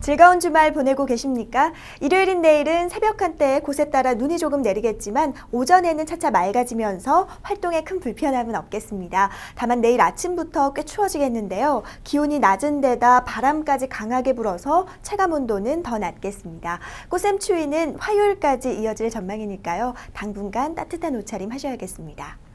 즐거운 주말 보내고 계십니까? 일요일인 내일은 새벽 한때 곳에 따라 눈이 조금 내리겠지만 오전에는 차차 맑아지면서 활동에 큰 불편함은 없겠습니다. 다만 내일 아침부터 꽤 추워지겠는데요. 기온이 낮은 데다 바람까지 강하게 불어서 체감 온도는 더 낮겠습니다. 꽃샘 추위는 화요일까지 이어질 전망이니까요. 당분간 따뜻한 옷차림 하셔야겠습니다.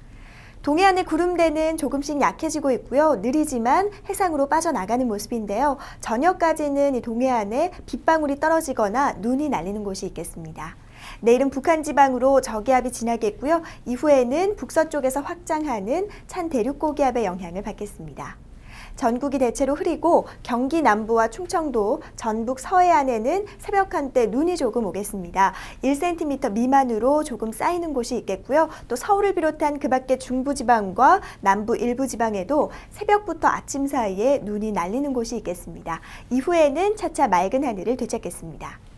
동해안의 구름대는 조금씩 약해지고 있고요. 느리지만 해상으로 빠져나가는 모습인데요. 저녁까지는 이 동해안에 빗방울이 떨어지거나 눈이 날리는 곳이 있겠습니다. 내일은 북한 지방으로 저기압이 지나겠고요. 이후에는 북서쪽에서 확장하는 찬 대륙 고기압의 영향을 받겠습니다. 전국이 대체로 흐리고 경기 남부와 충청도, 전북 서해안에는 새벽 한때 눈이 조금 오겠습니다. 1cm 미만으로 조금 쌓이는 곳이 있겠고요. 또 서울을 비롯한 그 밖의 중부지방과 남부 일부 지방에도 새벽부터 아침 사이에 눈이 날리는 곳이 있겠습니다. 이후에는 차차 맑은 하늘을 되찾겠습니다.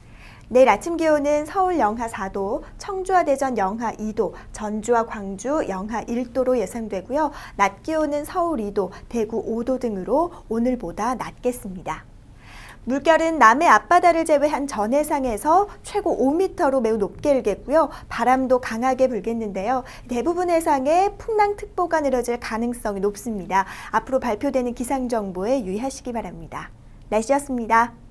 내일 아침 기온은 서울 영하 4도, 청주와 대전 영하 2도, 전주와 광주 영하 1도로 예상되고요. 낮 기온은 서울 2도, 대구 5도 등으로 오늘보다 낮겠습니다. 물결은 남해 앞바다를 제외한 전 해상에서 최고 5m로 매우 높게 일겠고요. 바람도 강하게 불겠는데요. 대부분 해상에 풍랑특보가 내려질 가능성이 높습니다. 앞으로 발표되는 기상정보에 유의하시기 바랍니다. 날씨였습니다.